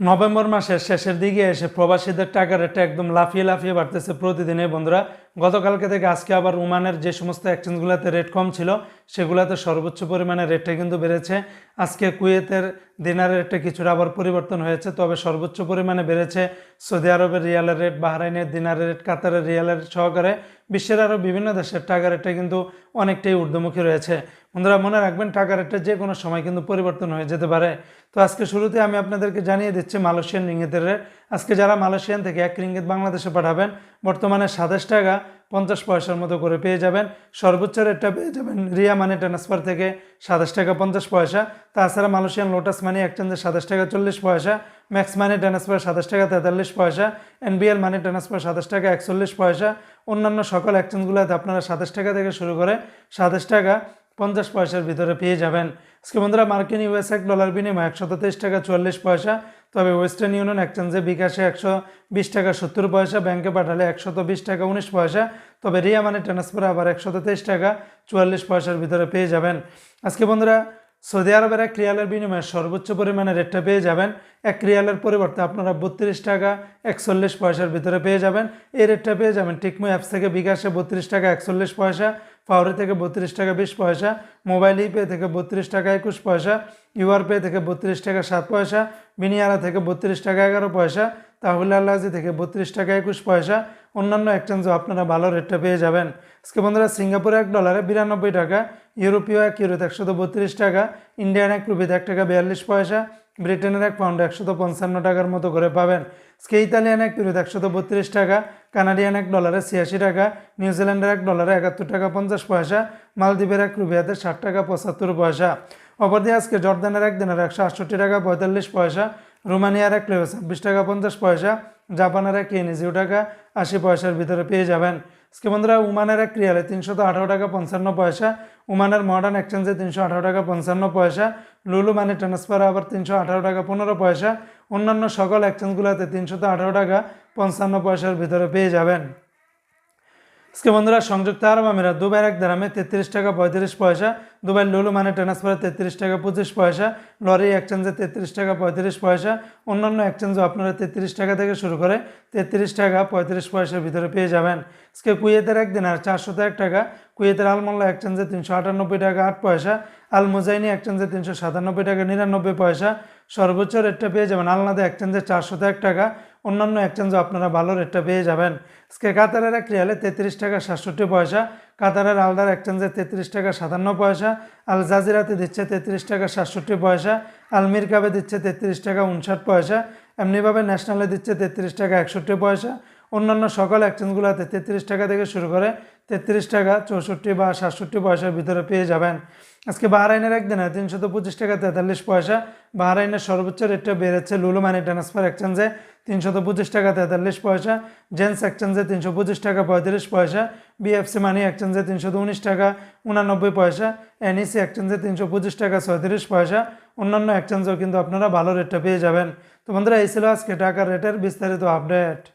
November মাসের শেষের দিকে এসে প্রবাসীদের টাকার রেটটা একদম লাফিয়ে লাফিয়ে বাড়তেছে প্রতিদিনে বন্ধুরা। গতকালকে থেকে আজকে আবার ওমানের যে সমস্ত এক্সচেঞ্জগুলোতে রেট কম ছিল, সেগুলোতে সর্বোচ্চ পরিমাণে রেটটা কিন্তু বেড়েছে। আজকে কুয়েতের দিনারের রেটটা কিছুটা আবার পরিবর্তন হয়েছে, তবে সর্বোচ্চ পরিমাণে বেড়েছে। সৌদি আরবের রিয়ালের রেট বাহরাইনের দিনারের রেট কাতারের রিয়ালের সহকারে বিশ্বের আরও বিভিন্ন দেশের টাকা রেটটা কিন্তু অনেকটাই ঊর্ধ্বমুখী রয়েছে। বন্ধুরা, মনে রাখবেন, টাকা রেটটা যে কোনো সময় কিন্তু পরিবর্তন হয়ে যেতে পারে। তো আজকে শুরুতে আমি আপনাদেরকে জানিয়ে দিচ্ছি মালয়েশিয়ান রিঙ্গিতের রেট আজকে যারা মালয়েশিয়ান থেকে এক রিঙ্গিত বাংলাদেশে পাঠাবেন, বর্তমানে সাতাশ টাকা পঞ্চাশ পয়সার মতো করে পেয়ে যাবেন। সর্বোচ্চ রেটটা পেয়ে যাবেন রিয়া মানি ট্রান্সফার থেকে সাতাশ টাকা পঞ্চাশ পয়সা। তাছাড়া মালয়েশিয়ান লোটাস মানি এক্সচেঞ্জে সাতাশ টাকা চল্লিশ পয়সা। ম্যাক্স মানি ট্রান্সফার সাতাশ টাকা তেতাল্লিশ পয়সা। এনবিএল মানি ট্রান্সফার সাতাশ টাকা একচল্লিশ পয়সা। অন্যান্য সকল এক্সচেঞ্জগুলোতে আপনারা সাতাশ টাকা থেকে শুরু করে সাতাশ টাকা পঞ্চাশ পয়সার ভিতরে পেয়ে যাবেন। আজকে বন্ধুরা, মার্কিন ইউএস এক ডলার বিনিময় একশো তেইশ টাকা চুয়াল্লিশ পয়সা, তবে ওয়েস্টার্ন ইউনিয়ন এক্সচেঞ্জে বিকাশে একশো বিশ টাকা সত্তর পয়সা, ব্যাংকে পাঠালে একশত বিশ টাকা উনিশ পয়সা, তবে রিয়া মানি ট্রান্সফারে আবার একশত তেইশ টাকা চুয়াল্লিশ পয়সার ভিতরে পেয়ে যাবেন। আজকে বন্ধুরা, সৌদি আরবের এক রিয়ালের বিনিময়ে সর্বোচ্চ পরিমাণে রেটটা পেয়ে যাবেন। এক রিয়ালের পরিবর্তে আপনারা বত্রিশ টাকা একচল্লিশ পয়সার ভিতরে পেয়ে যাবেন। এই রেটটা পেয়ে যাবেন টিকমো অ্যাপস থেকে বিকাশে বত্রিশ টাকা একচল্লিশ পয়সা পাওয়ারি থেকে বত্রিশ টাকা বিশ পয়সা, মোবাইল ইপে থেকে বত্রিশ টাকা একুশ পয়সা, ইউআর পে থেকে বত্রিশ টাকা সাত পয়সা, বিনিয়ারা থেকে বত্রিশ টাকা এগারো পয়সা, তাহলে আল্লাহাজি থেকে বত্রিশ টাকা একুশ পয়সা। অন্যান্য এক্সচেঞ্জও আপনারা ভালো রেটটা পেয়ে যাবেন। আজকে বন্ধুরা, সিঙ্গাপুরে এক ডলারে বিরানব্বই টাকা, ইউরোপীয় এক ইউরোতে বত্রিশ টাকা, ইন্ডিয়ান এক রুপিতে এক টাকা বিয়াল্লিশ পয়সা ব্রিটেনের এক পাউন্ড একশত পঞ্চান্ন টাকার মতো করে পাবেন। আজকে ইতালিয়ান এক ইউরোতে একশত বত্রিশ টাকা, কানাডিয়ান এক ডলারে ছিয়াশি টাকা, নিউজিল্যান্ডের এক ডলারে একাত্তর টাকা পঞ্চাশ পয়সা, মালদ্বীপের এক রুপিয়াতে ষাট টাকা পঁচাত্তর পয়সা। অপরদিকে আজকে জর্দানের এক দিনের একশো আটষট্টি টাকা পঁয়তাল্লিশ পয়সা, রোমানিয়ার এক লেভে ছাব্বিশ টাকা পঞ্চাশ পয়সা, জাপানের এক জিরো টাকা আশি পয়সার ভিতরে পেয়ে যাবেন। আজকে বন্ধুরা উমানের এক রিয়ালে তিনশত আঠারো টাকা পঞ্চান্ন পয়সা, উমানের মডার্ন এক্সচেঞ্জে তিনশো আঠারো টাকা পঞ্চান্ন পয়সা, লুলু মানি ট্রান্সফার আবার তিনশো আঠারো টাকা পনেরো পয়সা, অন্যান্য সকল এক্সচেঞ্জগুলোতে তিনশত আঠারো টাকা পঞ্চান্ন পয়সার ভিতরে পেয়ে যাবেন। আজকে বন্ধুরা সংযুক্ত আরব আমিরাত দুবাইয়ের এক দারামে তেত্রিশ টাকা পঁয়ত্রিশ পয়সা দুবাই লুলু মানে ট্রান্সফারে তেত্রিশ টাকা, পঁচিশ পয়সা। লরি এক্সচেঞ্জে তেত্রিশ টাকা, পঁয়ত্রিশ পয়সা। অন্যান্য এক্সচেঞ্জও আপনারা তেত্রিশ টাকা থেকে শুরু করে তেত্রিশ টাকা, পঁয়ত্রিশ পয়সার ভিতরে পেয়ে যাবেন। আজকে কুয়েতের একদিন আর চারশত এক টাকা। কুয়েতের আলমোল্লা এক্সচেঞ্জে তিনশো আটানব্বই টাকা, আট পয়সা। আল মুজাইনি এক্সচেঞ্জে তিনশো সাতানব্বই টাকা, নিরানব্বই পয়সা। সর্বোচ্চ রেটটা পেয়ে যাবেন আলনাদা এক্সচেঞ্জে চারশত এক টাকা। অন্যান্য এক্সচেঞ্জও আপনারা ভালো রেটটা পেয়ে যাবেন। আজকে কাতারের এক রিয়ালে তেত্রিশ টাকা সাতষট্টি পয়সা, কাতারের আলদার এক্সচেঞ্জে তেত্রিশ টাকা সাতান্ন পয়সা, আল জাজিরাতে দিচ্ছে তেত্রিশ টাকা সাতষট্টি পয়সা, আল মিরকাবে দিচ্ছে তেত্রিশ টাকা উনষাট পয়সা, এমনিভাবে ন্যাশনালে দিচ্ছে তেত্রিশ টাকা একষট্টি পয়সা অন্যান্য সকল এক্সচেঞ্জগুলোতে তেত্রিশ টাকা থেকে শুরু করে তেত্রিশ টাকা, চৌষট্টি বা সাতষট্টি পয়সার ভিতরে পেয়ে যাবেন। আজকে বাহরাইনের একদিনে তিনশত পঁচিশ টাকা তেতাল্লিশ পয়সা। বাহরাইনের সর্বোচ্চ রেটটা বেড়েছে লুলু মানি ট্রান্সফার এক্সচেঞ্জে তিনশত পঁচিশ টাকা তেতাল্লিশ পয়সা, জেন্টস এক্সচেঞ্জে তিনশো পঁচিশ টাকা পঁয়ত্রিশ পয়সা বিএফসি মানি এক্সচেঞ্জে তিনশো উনিশ টাকা উনানব্বই পয়সা এনইসি এক্সচেঞ্জে তিনশো পঁচিশ টাকা ছয়ত্রিশ পয়সা। অন্যান্য এক্সচেঞ্জেও কিন্তু আপনারা ভালো রেটটা পেয়ে যাবেন। তো বন্ধুরা, এই ছিল আজকে টাকার রেটের বিস্তারিত আপডেট